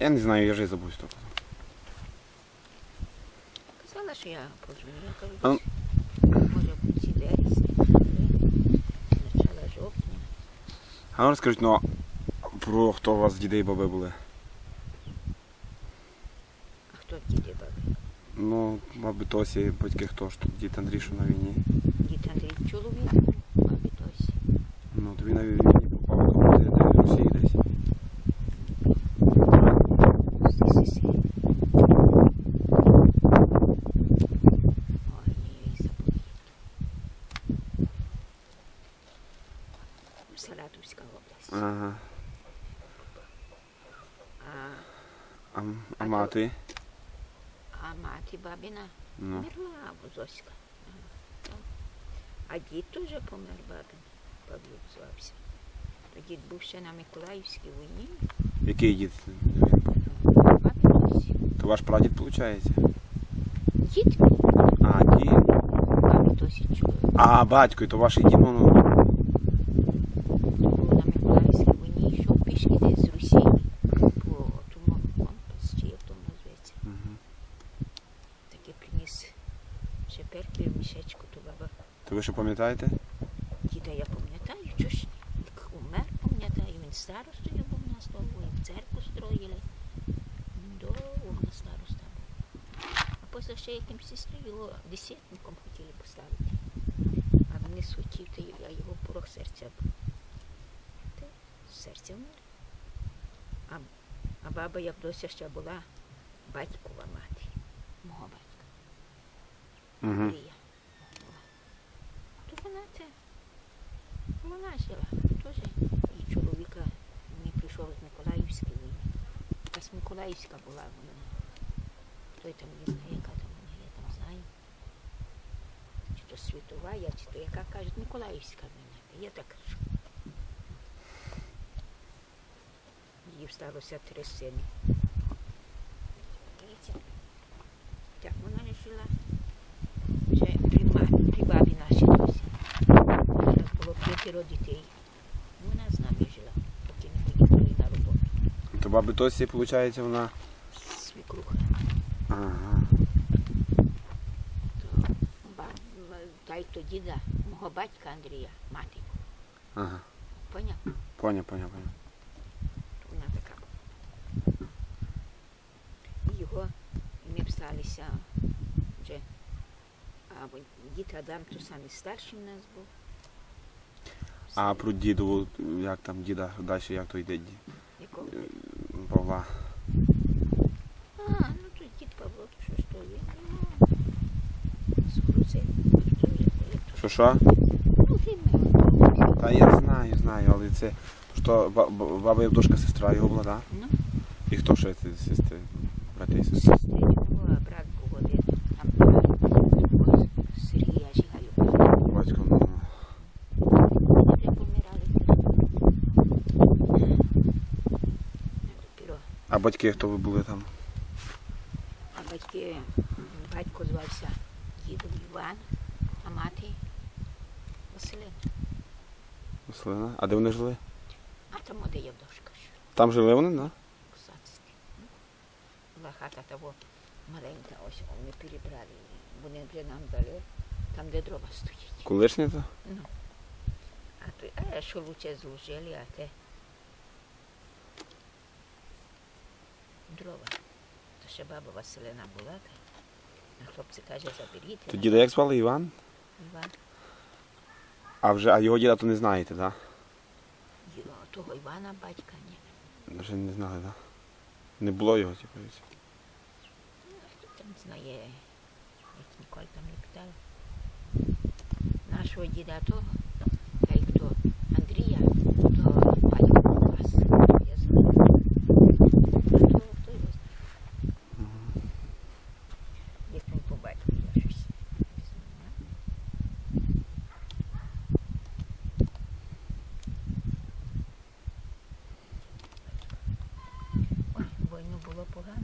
Я не знаю, я вже й забув що. Казала, що я позвоню. Я кажу, А ну- десь, може кінці жовтня. А ну розкажіть, ну про хто у вас діди і баби були? А хто діти баби? Ну, мабуть, Тосі, батьки хто ж тут дід Андрій, що на війні. Дід Андрій чоловік, був, бабі досі. Ну, то він на війні попав де, де в Росії Саратовська область. Ага. А, А, а А мати? а мати бабіна Ну. Померла Бузоська. Ага, так. А дід теж помер бабин. Павлюк звався. То дід був ще на Миколаївській війні. Який дід? Бабусі. То ваш прадід, виходить? Дід А, дід. бабі досі чує. А, батько, і то ваш і дід, ну. шеперки в мішечку, то баба. То ви ще пам'ятаєте? Діда я пам'ятаю, що ж умер, пам'ятаю, він старостою був на слово, і в церкву строїли. Довго на староста був. А потім ще якимсь сестрі його десятником хотіли поставити. А він не схотів, то я його порог серця. був. Та серця вмер. А, а баба, як досі ще була, батькова мати, мого батька. Угу. То вона це. Вона жила. Теж і чоловіка не прийшов з Миколаївської війни. Якась Миколаївська була вона. Той там не знає, яка там вона, я там знаю. Чи то світова, я, чи то яка кажуть, Миколаївська. Та Я так кажу. Їй сталося три сини. Так вона не жила п'ятеро дітей. Вона з нами жила, поки не поїхали на роботу. То баби Тосі, виходить, вона. Свікруха. Ага. То ба- та й то діда, мого батька Андрія, мати. Ага. Поняв? Поняв, поняв, поняв. Вона така. І його ми всталися вже. А дід Адам то самий старший в нас був. А про діду, як там діда далі, як то йде ді- Якого? Павла. А, ну то дід Павло, то що ж то він? Ну, вже коли то- Що що? Ну, ми. Та я знаю, знаю, але це. Що ба- ба- баба Євдошка сестра його була, так? Ну, І хто ще це сестри? Брати і сестри? сестри його, а брат був один. Там ось Сергія Жигайо. Батько, ну. Вже помирали. Допіро. А батьки хто ви були там? А батьки, батько звався дідом Іван, а мати Василина. Василина? А де вони жили? А там де Євдошка ж. Там жили вони, так? Кусацький. Була хата того маленька, ось вони перебрали. Вони вже нам дали, там, де дрова стоять. Колишні то? Ну. А, то, а що лучше зложили, а те дрова. То ще баба Василина була, а хлопці каже, заберіть. То діда як звали Іван? Іван, А вже, а його діда то не знаєте, так? його, того Івана батька, ні. Вже не знали, так? Не було його, типу. хто там знає, як ніколи там не питав. Нашого діда того, й хто Андрія, то батько у вас. Я знаю. А того хто його знає. Як він по батьку, я щось не знаю. Ой, війну було погано.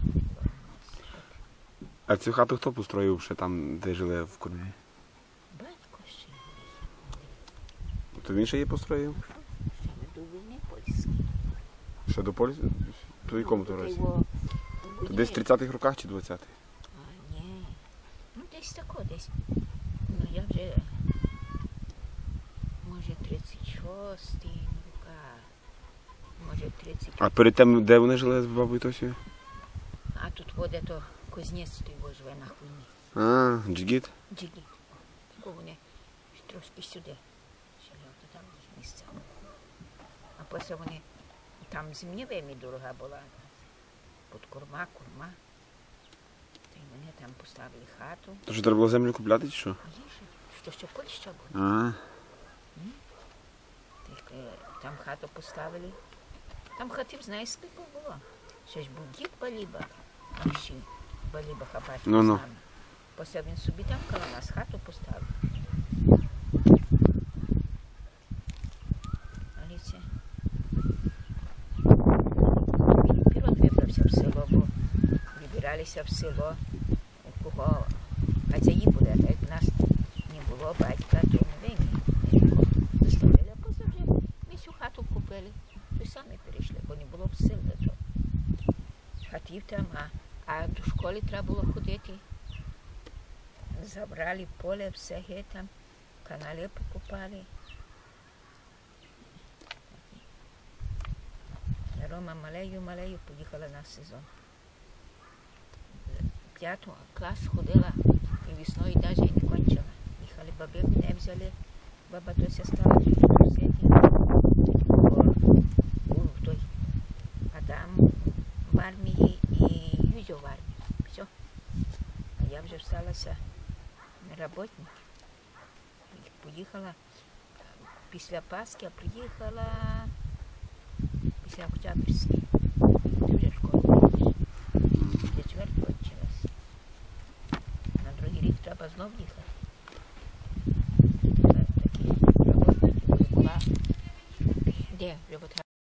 А цю хату хто построїв ще там, де жили в Кормі? Батько ще, То він ще її построїв? ще не до війни польські. Ще до Польщі? То якому Ну, то році? його Десь в 30-х роках чи 20-х? А, ні. Ну, десь тако, десь. Ну, я вже, може, 36-й роках, може, 30. А перед тим, де вони жили з бабою Тосією? Воде то кузнець той його живе на хуйні. А, Джигіт? Джигі. Тако вони трошки сюди. То там місця. А потім вони, там земля вельми дорога була. Під курма, курма. Та й вони там поставили хату. То що треба було землю купляти чи що? А є ще, що ще Польща. А, Тільки там хату поставили. Там хатів, знаєш, скільки було. Ще ж був дід Баліба. Там ще Баліба хабать Ну-ну. з нами. Він собі там коло нас хату поставив. Але це... Він вперед вибрався в село, бо вибиралися в село. У кого хазяї були, а як нас не було батька, то не вийми. Заставили, а потім вже ми цю хату купили. І самі перейшли, бо не було б сил для того. Хатів там, а, а треба було ходити. Забрали поле, все геть там, канали покупали. Рома малею, малею поїхала на сезон. П'яту клас ходила і весною навіть не кончила. Їхали баби, мене взяли, баба Тося стала в. Був той Адам в армії і Юзьо в армії. Я вже всталася на роботник. Поїхала після Пасхи, а приїхала після Октябрьської.